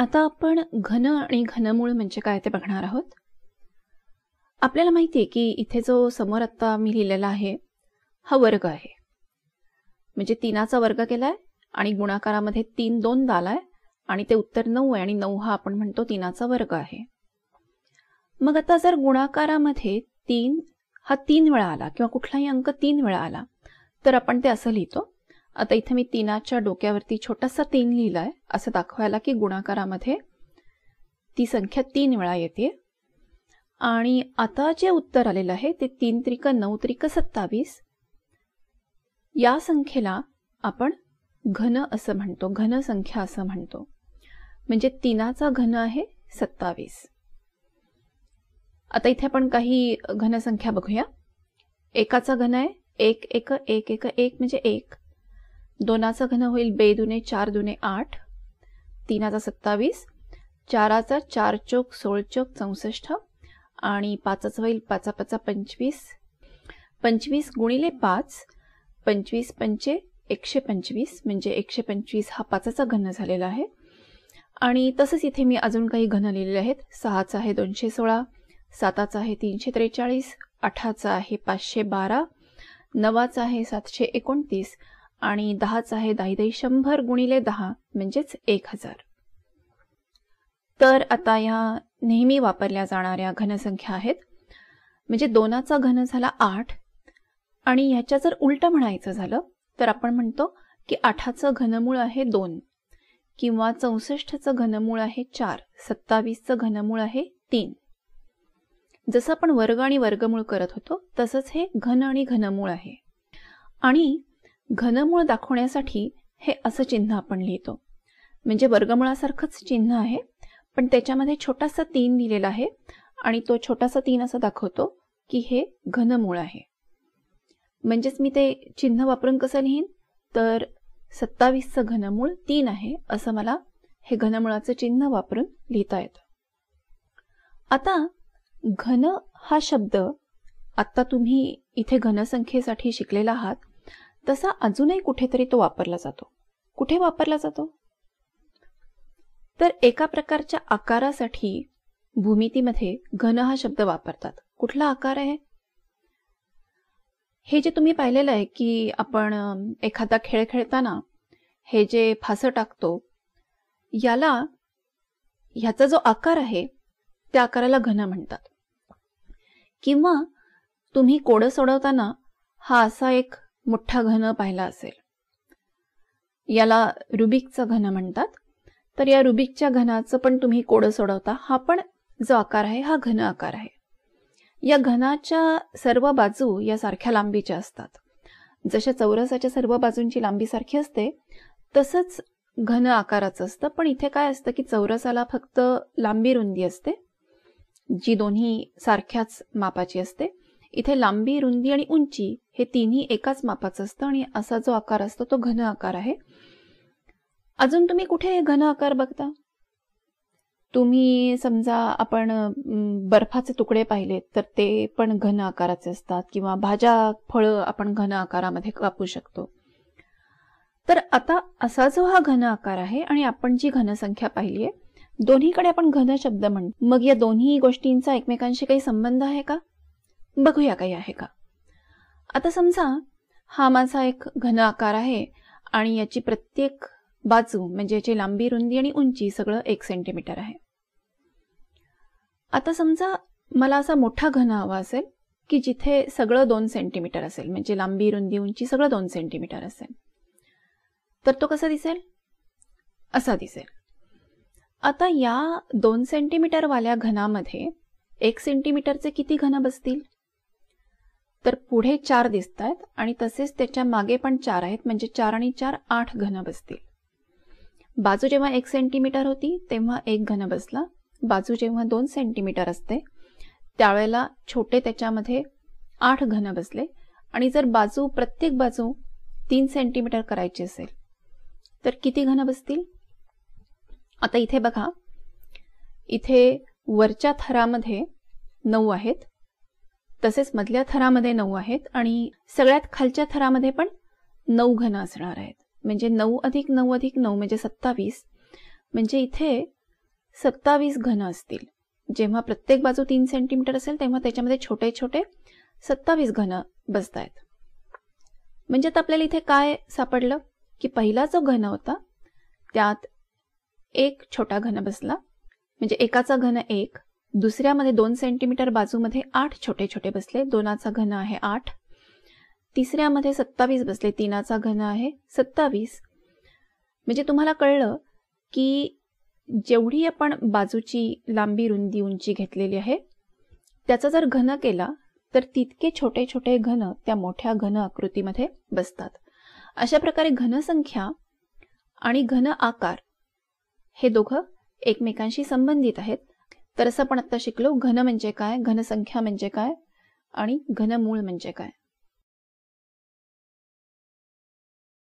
आता आपण घन आणि घनमूळ म्हणजे काय ते बघणार आहोत. आपल्याला माहिती आहे की इथे जो समोर आत्ता मी लिहिलेला आहे हा वर्ग आहे. म्हणजे तीनाचा वर्ग केलाय आणि गुणाकारामध्ये तीन दोन आलाय आणि ते उत्तर नऊ आहे आणि नऊ हा आपण म्हणतो तीनाचा वर्ग आहे. मग आता जर गुणाकारामध्ये तीन हा तीन वेळा आला किंवा कुठलाही अंक तीन वेळा आला तर आपण ते असं लिहितो. आता इथे मी तीनाच्या डोक्यावरती छोटासा तीन लिहिलाय. असं दाखवायला की गुणाकारामध्ये ती संख्या तीन वेळा येते. आणि आता जे उत्तर आलेलं आहे ते तीन त्रिक नऊ त्रिक सत्तावीस. या संख्येला आपण घन असं म्हणतो घन संख्या असं म्हणतो. म्हणजे तीनाचा घन आहे सत्तावीस. आता इथे आपण काही घनसंख्या बघूया. एकाचा घन आहे एक एक एक एक एक म्हणजे एक. दोनाचा घन होईल बे दुने चार दुने आठ. तीनाचा सत्तावीस. चाराचा चार चोक सोळ चोक चौसष्ट. आणि पाचाचा होईल पाचा पाचा पंचवीस. पंचवीस गुणिले पाच पंचवीस पंचे एकशे पंचवीस म्हणजे एकशे पंचवीस हा पाचाचा घन झालेला आहे. आणि तसंच इथे मी अजून काही घन लिहिलेले आहेत. सहाचा आहे दोनशे सोळा साताचा आहे तीनशे त्रेचाळीस आठाचा आहे पाचशे बारा नवाचा आहे सातशे एकोणतीस आणि दहाच आहे दाही दही शंभर गुणिले दहा म्हणजेच एक हजार. तर आता या नेहमी वापरल्या जाणाऱ्या घनसंख्या आहेत. म्हणजे दोनाचा घन झाला आठ आणि ह्याच्या जर उलट म्हणायचं झालं तर आपण म्हणतो की आठाचं घनमूळ आहे दोन किंवा चौसष्टचं घनमूळ आहे चार सत्तावीसचं घनमूळ आहे तीन. जसं आपण वर्ग आणि वर्गमूळ करत होतो तसंच हे घन आणि घनमूळ आहे. आणि घनमूळ दाखवण्यासाठी हे असं चिन्ह आपण लिहितो. म्हणजे वर्गमुळासारखंच चिन्ह आहे पण त्याच्यामध्ये छोटासा तीन लिहिलेला आहे आणि तो छोटासा तीन असं दाखवतो की हे घनमूळ आहे. म्हणजेच मी ते चिन्ह वापरून कसं लिहीन? तर सत्तावीसचं घनमूळ तीन आहे असं मला हे घनमुळाचं चिन्ह वापरून लिहिता येतं. आता घन हा शब्द आत्ता तुम्ही इथे घनसंख्येसाठी शिकलेला आहात तसा अजूनही कुठेतरी तो वापरला जातो. कुठे वापरला जातो? तर एका प्रकारच्या आकारासाठी भूमितीमध्ये घन हा शब्द वापरतात. कुठला आकार आहे? हे जे तुम्ही पाहिलेलं आहे की आपण एखादा खेळ खेळताना हे जे फासं टाकतो याला ह्याचा जो आकार आहे त्या आकाराला घन म्हणतात. किंवा तुम्ही कोडं सोडवताना हा असा एक मोठा घन पाहिला असेल. याला रुबिकचा घन म्हणतात. तर या रुबिकच्या घनाचं पण तुम्ही कोडं सोडवता. हा पण जो आकार आहे हा घन आकार आहे. या घनाच्या सर्व बाजू या सारख्या लांबीच्या असतात. जशा चौरसाच्या सर्व बाजूंची लांबी सारखी असते तसंच घन आकाराचं असतं. पण इथे काय असतं की चौरसाला फक्त लांबी रुंदी असते जी दोन्ही सारख्याच मापाची असते. इथे लांबी रुंदी आणि उंची हे तिन्ही एकाच मापाचं असतं आणि असा जो आकार असतो तो घन आकार आहे. अजून तुम्ही कुठे घन आकार बघता? तुम्ही समजा आपण बर्फाचे तुकडे पाहिले तर ते पण घन आकाराचे असतात किंवा भाज्या फळं आपण घन आकारामध्ये कापू शकतो. तर आता असा जो हा घन आकार आहे आणि आपण जी घनसंख्या पाहिली आहे दोन्हीकडे आपण घन शब्द म्हणतो. मग या दोन्ही गोष्टींचा एकमेकांशी काही संबंध आहे का? बघूया काही आहे का. आता समजा हा माझा एक घन आकार आहे आणि याची प्रत्येक बाजू म्हणजे याची लांबी रुंदी आणि उंची सगळं एक सेंटीमीटर आहे. आता समजा मला असा मोठा घन हवा असेल की जिथे सगळं दोन सेंटीमीटर असेल म्हणजे लांबी रुंदी उंची सगळं दोन सेंटीमीटर असेल. तर तो कसा दिसेल? असा दिसेल. आता या दोन सेंटीमीटरवाल्या घनामध्ये एक सेंटीमीटरचे किती घन बसतील? तर पुढे चार दिसत आहेत आणि तसेच त्याच्यामागे पण चार आहेत म्हणजे चार आणि चार आठ घन बसतील. बाजू जेव्हा एक सेंटीमीटर होती तेव्हा एक घन बसला. बाजू जेव्हा दोन सेंटीमीटर असते त्यावेळेला छोटे त्याच्यामध्ये आठ घन बसले. आणि जर बाजू प्रत्येक बाजू तीन सेंटीमीटर करायची असेल तर किती घन बसतील? आता इथे बघा. इथे वरच्या थरामध्ये नऊ आहेत. तसेच मधल्या थरामध्ये नऊ आहेत आणि सगळ्यात खालच्या थरामध्ये पण नऊ घन असणार आहेत. म्हणजे नऊ अधिक नऊ अधिक नऊ म्हणजे सत्तावीस. म्हणजे इथे सत्तावीस घन असतील. जेव्हा प्रत्येक बाजू तीन सेंटीमीटर असेल तेव्हा त्याच्यामध्ये छोटे छोटे सत्तावीस घन बसत आहेत म्हणजे आता आपल्याला इथे काय सापडलं? की पहिला जो घन होता त्यात एक छोटा घन बसला. म्हणजे एकाचा घन एक दुसऱ्यामध्ये दोन सेंटीमीटर बाजूमध्ये आठ छोटे छोटे बसले. दोनाचा घन आहे आठ. तिसऱ्यामध्ये सत्तावीस बसले. तीनाचा घन आहे सत्तावीस. म्हणजे तुम्हाला कळलं की जेवढी आपण बाजूची लांबी रुंदी उंची घेतलेली आहे त्याचा जर घन केला तर तितके छोटे छोटे घन त्या मोठ्या घन आकृतीमध्ये बसतात. अशा प्रकारे घनसंख्या आणि घन आकार हे दोघं एकमेकांशी संबंधित आहेत. तर असं आपण आता शिकलो. घन म्हणजे काय? घनसंख्या म्हणजे काय? आणि घनमूळ म्हणजे काय?